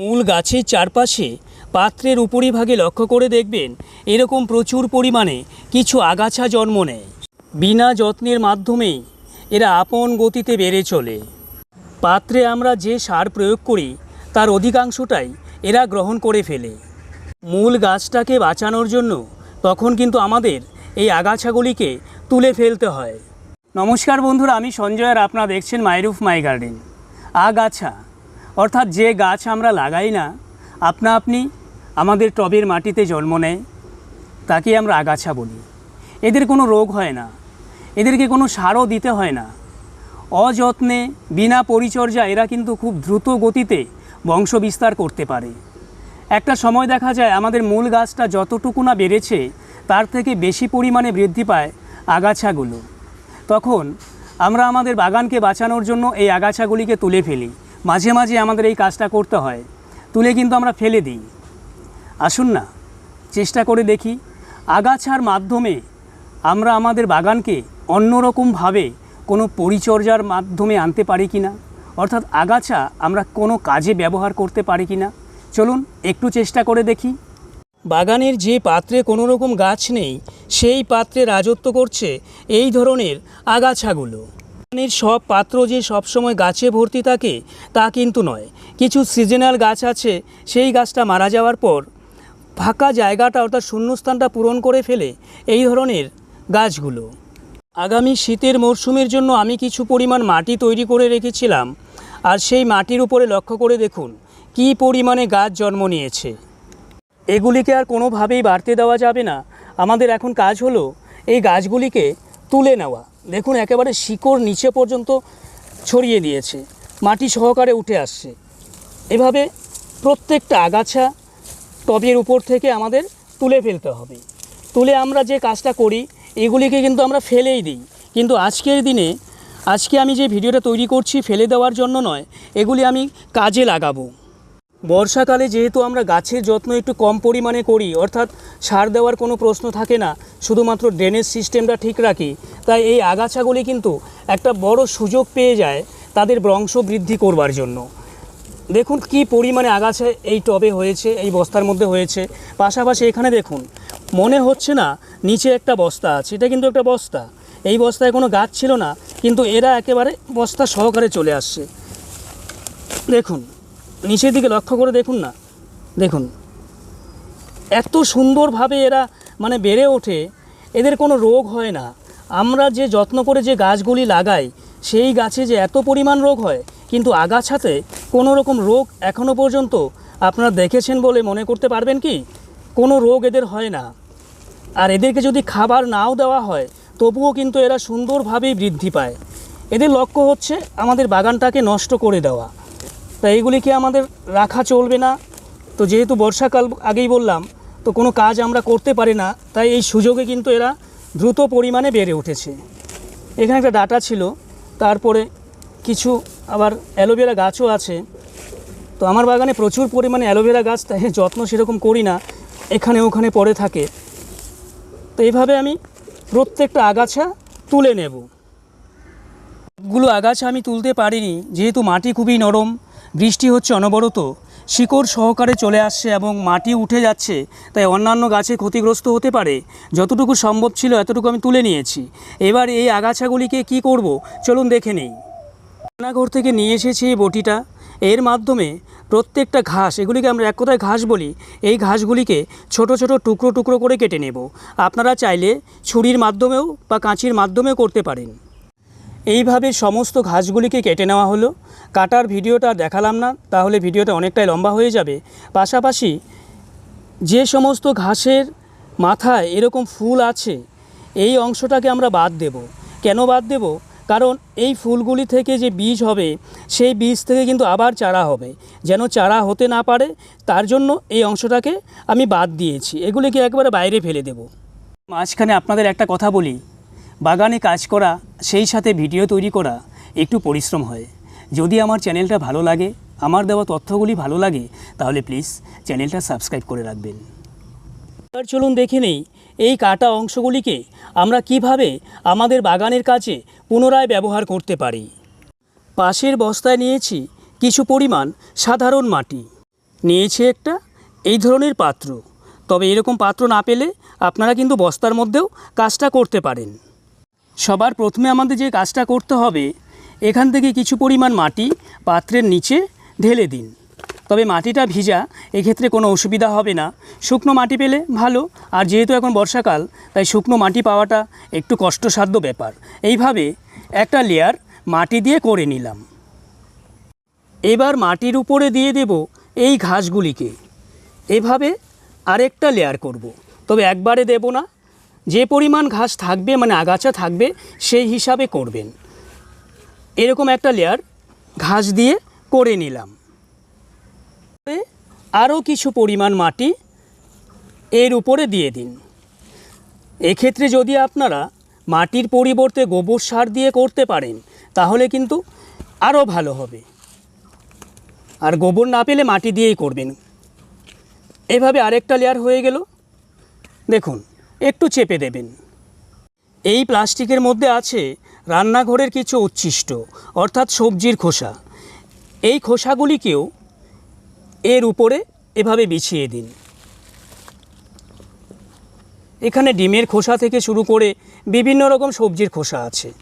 মূল গাছের চারপাশে পাত্রের উপরিভাগে লক্ষ্য করে দেখবেন এরকম প্রচুর পরিমাণে কিছু আগাছা জন্ম নেয়। বিনা যত্নের মাধ্যমেই এরা আপন গতিতে বেড়ে চলে। পাত্রে আমরা যে সার প্রয়োগ করি, তার অধিকাংশটাই এরা গ্রহণ করে ফেলে। মূল গাছটাকে বাঁচানোর জন্য তখন কিন্তু আমাদের এই আগাছাগুলিকে তুলে ফেলতে হয়। নমস্কার বন্ধুরা, আমি সঞ্জয় আর আপনারা দেখছেন মাইরুফ মাই গার্ডেন। আগাছা অর্থাৎ যে গাছ আমরা লাগাই না, আপনা আপনি আমাদের টবের মাটিতে জন্ম নেয়, তাকে আমরা আগাছা বলি। এদের কোনো রোগ হয় না, এদেরকে কোনো সারও দিতে হয় না। অযত্নে, বিনা পরিচর্যা এরা কিন্তু খুব দ্রুত গতিতে বংশ বিস্তার করতে পারে। একটা সময় দেখা যায় আমাদের মূল গাছটা যতটুকু না বেড়েছে, তার থেকে বেশি পরিমাণে বৃদ্ধি পায় আগাছাগুলো। তখন আমরা আমাদের বাগানকে বাঁচানোর জন্য এই আগাছাগুলিকে তুলে ফেলি। মাঝে মাঝে আমাদের এই কাজটা করতে হয়। তুলে কিন্তু আমরা ফেলে দিই। আসুন না, চেষ্টা করে দেখি, আগাছার মাধ্যমে আমরা আমাদের বাগানকে অন্যরকমভাবে কোনো পরিচর্যার মাধ্যমে আনতে পারি কি না? অর্থাৎ আগাছা আমরা কোনো কাজে ব্যবহার করতে পারি কি না? চলুন একটু চেষ্টা করে দেখি। বাগানের যে পাত্রে কোনো রকম গাছ নেই, সেই পাত্রে রাজত্ব করছে এই ধরনের আগাছাগুলো। বাগানের সব পাত্র যে সবসময় গাছে ভর্তি থাকে, তা কিন্তু নয়। কিছু সিজনাল গাছ আছে, সেই গাছটা মারা যাওয়ার পর ফাঁকা জায়গাটা অর্থাৎ শূন্যস্থানটা পূরণ করে ফেলে এই ধরনের গাছগুলো। আগামী শীতের মরশুমের জন্য আমি কিছু পরিমাণ মাটি তৈরি করে রেখেছিলাম। আর সেই মাটির উপরে লক্ষ্য করে দেখুন, কী পরিমাণে গাছ জন্ম নিয়েছে। এগুলিকে আর কোনোভাবেই বাড়তে দেওয়া যাবে না। আমাদের এখন কাজ হলো এই গাছগুলিকে তুলে নেওয়া। দেখুন, একেবারে শিকড় নিচে পর্যন্ত ছড়িয়ে দিয়েছে, মাটি সহকারে উঠে আসছে। এভাবে প্রত্যেকটা আগাছা টবের উপর থেকে আমাদের তুলে ফেলতে হবে। তুলে আমরা যে কাজটা করি, এগুলিকে কিন্তু আমরা ফেলেই দিই। কিন্তু আজকের দিনে, আজকে আমি যে ভিডিওটা তৈরি করছি ফেলে দেওয়ার জন্য নয়, এগুলি আমি কাজে লাগাবো। বর্ষাকালে যেহেতু আমরা গাছের যত্ন একটু কম পরিমাণে করি, অর্থাৎ সার দেওয়ার কোনো প্রশ্ন থাকে না, শুধুমাত্র ড্রেনেজ সিস্টেমটা ঠিক রাখি, তাই এই আগাছাগুলি কিন্তু একটা বড় সুযোগ পেয়ে যায় তাদের বংশ বৃদ্ধি করবার জন্য। দেখুন কি পরিমাণে আগাছা এই টবে হয়েছে, এই বস্তার মধ্যে হয়েছে। পাশাপাশি এখানে দেখুন, মনে হচ্ছে না নিচে একটা বস্তা আছে, এটা কিন্তু একটা বস্তা। এই বস্তায় কোনো গাছ ছিল না, কিন্তু এরা একেবারে বস্তা সহকারে চলে আসছে। দেখুন নিচের দিকে লক্ষ্য করে দেখুন না। দেখুন। এত সুন্দরভাবে এরা মানে বেড়ে ওঠে, এদের কোনো রোগ হয় না। আমরা যে যত্ন করে যে গাছগুলি লাগাই, সেই গাছে যে এত পরিমাণ রোগ হয়, কিন্তু আগাছাতে কোনো রকম রোগ এখনও পর্যন্ত আপনারা দেখেছেন বলে মনে করতে পারবেন কি? কোনো রোগ এদের হয় না। আর এদেরকে যদি খাবার নাও দেওয়া হয়, তবুও কিন্তু এরা সুন্দরভাবেই বৃদ্ধি পায়। এদের লক্ষ্য হচ্ছে আমাদের বাগানটাকে নষ্ট করে দেওয়া। তাই এইগুলিকে আমাদের রাখা চলবে না? তো যেহেতু বর্ষাকাল আগেই বললাম, তো কোনো কাজ আমরা করতে পারি না, তাই এই সুযোগে কিন্তু এরা দ্রুত পরিমাণে বেড়ে উঠেছে। এখানে একটা ডাটা ছিল, তারপরে কিছু আবার অ্যালোভেরা গাছও আছে। তো আমার বাগানে প্রচুর পরিমাণে অ্যালোভেরা গাছ, তাই যত্ন সেরকম করি না, এখানে ওখানে পড়ে থাকে। তো এইভাবে আমি প্রত্যেকটা আগাছা তুলে নেব। সবগুলো আগাছা আমি তুলতে পারিনি, যেহেতু মাটি খুবই নরম বৃষ্টি হচ্ছে অনবরত। শিকড় সহকারে চলে আসছে এবং মাটি উঠে যাচ্ছে, তাই অন্যান্য গাছে ক্ষতিগ্রস্ত হতে পারে। যতটুকু সম্ভব ছিল এতটুকু আমি তুলে নিয়েছি। এবার এই আগাছাগুলিকে কি করব? চলুন দেখে নেই। রান্নাঘর থেকে নিয়ে এসেছি এই বটিটা। এর মাধ্যমে প্রত্যেকটা ঘাস, এগুলিকে আমরা এক কথায় ঘাস বলি, এই ঘাসগুলিকে ছোট ছোট টুকরো টুকরো করে কেটে নেব। আপনারা চাইলে ছুরির মাধ্যমেও বা কাঁচির মাধ্যমেও করতে পারেন। এইভাবে সমস্ত ঘাসগুলিকে কেটে নেওয়া হলো। কাটার ভিডিওটা দেখালাম না, তাহলে ভিডিওটা অনেকটাই লম্বা হয়ে যাবে। পাশাপাশি যে সমস্ত ঘাসের মাথায় এরকম ফুল আছে, এই অংশটাকে আমরা বাদ দেব। কেন বাদ দেব? কারণ এই ফুলগুলি থেকে যে বীজ হবে, সেই বীজ থেকে কিন্তু আবার চারা হবে। যেন চারা হতে না পারে, তার জন্য এই অংশটাকে আমি বাদ দিয়েছি। এগুলিকে একবারে বাইরে ফেলে দেব। মাঝখানে আপনাদের একটা কথা বলি। বাগানে কাজ করা, সেই সাথে ভিডিও তৈরি করা একটু পরিশ্রম হয়। যদি আমার চ্যানেলটা ভালো লাগে, আমার দেওয়া তথ্যগুলি ভালো লাগে, তাহলে প্লিজ চ্যানেলটা সাবস্ক্রাইব করে রাখবেন। এবার চলুন দেখে নেই, এই কাটা অংশগুলিকে আমরা কীভাবে আমাদের বাগানের কাছে পুনরায় ব্যবহার করতে পারি। পাশের বস্তায় নিয়েছি কিছু পরিমাণ সাধারণ মাটি। নিয়েছি একটা এই ধরনের পাত্র। তবে এরকম পাত্র না পেলে আপনারা কিন্তু বস্তার মধ্যেও কাজটা করতে পারেন। সবার প্রথমে আমাদের যে কাজটা করতে হবে এখান থেকে কিছু পরিমাণ মাটি পাত্রের নিচে ঢেলে দিন। তবে মাটিটা ভিজা, এক্ষেত্রে কোনো অসুবিধা হবে না। শুকনো মাটি পেলে ভালো, আর যেহেতু এখন বর্ষাকাল, তাই শুকনো মাটি পাওয়াটা একটু কষ্টসাধ্য ব্যাপার। এইভাবে একটা লেয়ার মাটি দিয়ে করে নিলাম। এবার মাটির উপরে দিয়ে দেব এই ঘাসগুলিকে। এভাবে আরেকটা লেয়ার করব। তবে একবারে দেব না। যে পরিমাণ ঘাস থাকবে মানে আগাছা থাকবে, সেই হিসাবে করবেন। এরকম একটা লেয়ার ঘাস দিয়ে করে নিলাম। আরও কিছু পরিমাণ মাটি এর উপরে দিয়ে দিন। এক্ষেত্রে যদি আপনারা মাটির পরিবর্তে গোবর সার দিয়ে করতে পারেন, তাহলে কিন্তু আরও ভালো হবে। আর গোবর না পেলে মাটি দিয়েই করবেন। এভাবে আরেকটা লেয়ার হয়ে গেল। দেখুন, একটু চেপে দেবেন। এই প্লাস্টিকের মধ্যে আছে রান্নাঘরের কিছু উচ্ছিষ্ট, অর্থাৎ সবজির খোসা। এই খোসাগুলিকেও এর উপরে এভাবে বিছিয়ে দিন। এখানে ডিমের খোসা থেকে শুরু করে বিভিন্ন রকম সবজির খোসা আছে।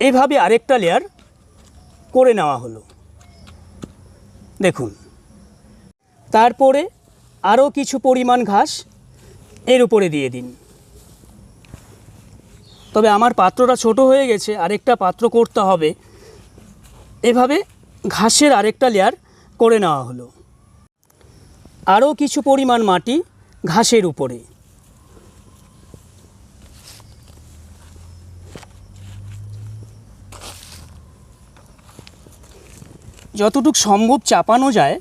এভাবে আরেকটা লেয়ার করে নেওয়া হলো। দেখুন। তারপরে আরও কিছু পরিমাণ ঘাস এর উপরে দিয়ে দিন। তবে আমার পাত্রটা ছোট হয়ে গেছে, আরেকটা পাত্র করতে হবে। এভাবে ঘাসের আরেকটা লেয়ার করে নেওয়া হলো। আরও কিছু পরিমাণ মাটি ঘাসের উপরে। যতটুক সম্ভব চাপানো যায়,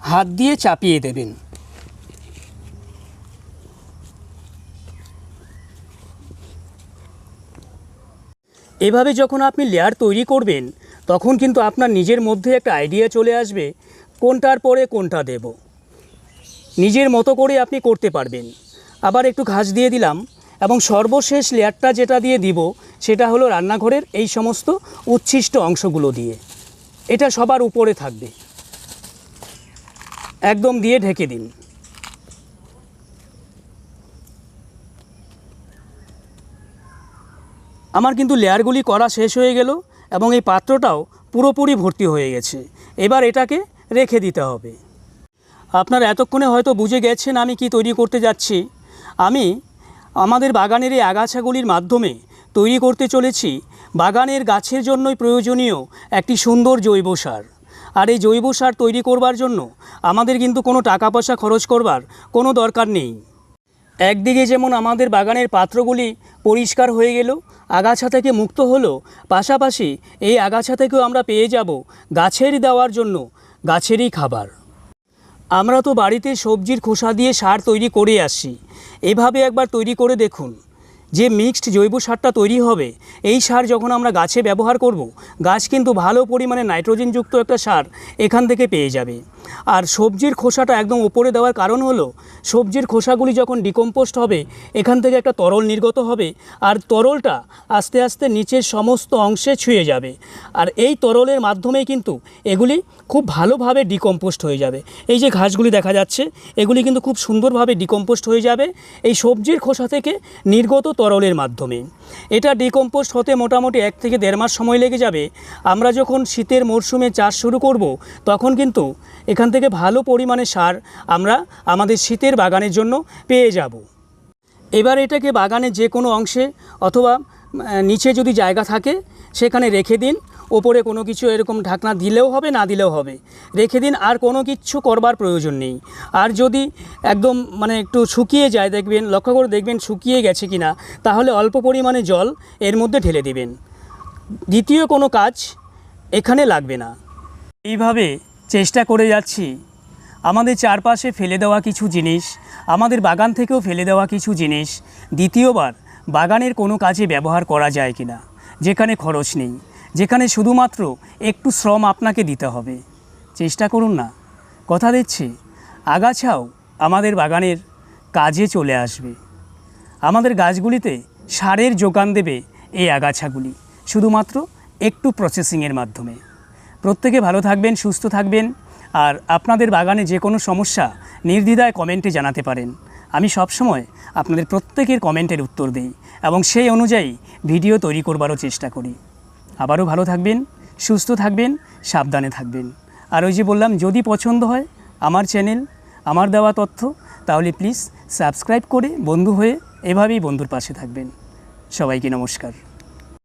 হাত দিয়ে চাপিয়ে দেবেন। এভাবে যখন আপনি লেয়ার তৈরি করবেন, তখন কিন্তু আপনার নিজের মধ্যে একটা আইডিয়া চলে আসবে, কোনটার পরে কোনটা দেব। নিজের মতো করে আপনি করতে পারবেন। আবার একটু ঘাস দিয়ে দিলাম, এবং সর্বশেষ লেয়ারটা যেটা দিয়ে দিব, সেটা হলো রান্নাঘরের এই সমস্ত উচ্ছিষ্ট অংশগুলো দিয়ে। এটা সবার উপরে থাকবে। একদম দিয়ে ঢেকে দিন। আমার কিন্তু লেয়ারগুলি করা শেষ হয়ে গেল এবং এই পাত্রটাও পুরোপুরি ভর্তি হয়ে গেছে। এবার এটাকে রেখে দিতে হবে। আপনারা এতক্ষণে হয়তো বুঝে গেছেন আমি কি তৈরি করতে যাচ্ছি। আমি আমাদের বাগানের এই আগাছাগুলির মাধ্যমে তৈরি করতে চলেছি। বাগানের গাছের জন্যই প্রয়োজনীয় একটি সুন্দর জৈব সার। আর এই জৈব সার তৈরি করবার জন্য আমাদের কিন্তু কোনো টাকা পয়সা খরচ করবার কোনো দরকার নেই। একদিকে যেমন আমাদের বাগানের পাত্রগুলি পরিষ্কার হয়ে গেল, আগাছা থেকে মুক্ত হলো, পাশাপাশি এই আগাছা থেকেও আমরা পেয়ে যাব গাছেরই দেওয়ার জন্য, গাছেরই খাবার। আমরা তো বাড়িতে সবজির খোসা দিয়ে সার তৈরি করে আসি। এভাবে একবার তৈরি করে দেখুন। যে মিক্সড জৈব সারটা তৈরি হবে, এই সার যখন আমরা গাছে ব্যবহার করব, গাছ কিন্তু ভালো পরিমাণে নাইট্রোজেনযুক্ত একটা সার এখান থেকে পেয়ে যাবে। আর সবজির খোসাটা একদম ওপরে দেওয়ার কারণ হলো, সবজির খোসাগুলি যখন ডিকম্পোস্ট হবে, এখান থেকে একটা তরল নির্গত হবে, আর তরলটা আস্তে আস্তে নিচের সমস্ত অংশে ছুঁয়ে যাবে। আর এই তরলের মাধ্যমেই কিন্তু এগুলি খুব ভালোভাবে ডিকম্পোস্ট হয়ে যাবে। এই যে ঘাসগুলি দেখা যাচ্ছে, এগুলি কিন্তু খুব সুন্দরভাবে ডিকম্পোস্ট হয়ে যাবে। এই সবজির খোসা থেকে নির্গত তরলের মাধ্যমে। এটা ডিকম্পোস্ট হতে মোটামুটি এক থেকে দেড় মাস সময় লেগে যাবে। আমরা যখন শীতের মরশুমে চাষ শুরু করব, তখন কিন্তু এখান থেকে ভালো পরিমাণে সার আমরা আমাদের শীতের বাগানের জন্য পেয়ে যাব। এবার এটাকে বাগানের যে কোনো অংশে অথবা নিচে যদি জায়গা থাকে, সেখানে রেখে দিন। ওপরে কোনো কিছু এরকম ঢাকনা দিলেও হবে, না দিলেও হবে। রেখে দিন, আর কোনো কিছু করবার প্রয়োজন নেই। আর যদি একদম মানে একটু শুকিয়ে যায়, দেখবেন, লক্ষ্য করে দেখবেন শুকিয়ে গেছে কি না তাহলে অল্প পরিমাণে জল এর মধ্যে ঢেলে দিবেন। দ্বিতীয় কোনো কাজ এখানে লাগবে না। এইভাবে চেষ্টা করে যাচ্ছি। আমাদের চারপাশে ফেলে দেওয়া কিছু জিনিস, আমাদের বাগান থেকেও ফেলে দেওয়া কিছু জিনিস, দ্বিতীয়বার বাগানের কোনো কাজে ব্যবহার করা যায় কিনা, যেখানে খরচ নেই। যেখানে শুধুমাত্র একটু শ্রম আপনাকে দিতে হবে। চেষ্টা করুন না। কথা দিচ্ছি, আগাছাও আমাদের বাগানের কাজে চলে আসবে। আমাদের গাছগুলিতে সারের যোগান দেবে এই আগাছাগুলি, শুধুমাত্র একটু প্রসেসিংয়ের মাধ্যমে। প্রত্যেকে ভালো থাকবেন, সুস্থ থাকবেন, আর আপনাদের বাগানে যে কোনো সমস্যা নির্দ্বিধায় কমেন্টে জানাতে পারেন। আমি সবসময় আপনাদের প্রত্যেকের কমেন্টের উত্তর দিই এবং সেই অনুযায়ী ভিডিও তৈরি করবারও চেষ্টা করি। আবারও ভালো থাকবেন, সুস্থ থাকবেন, সাবধানে থাকবেন। আর ওই যে বললাম, যদি পছন্দ হয় আমার চ্যানেল, আমার দেওয়া তথ্য, তাহলে প্লিজ সাবস্ক্রাইব করে বন্ধু হয়ে এভাবেই বন্ধুর পাশে থাকবেন। সবাইকে নমস্কার।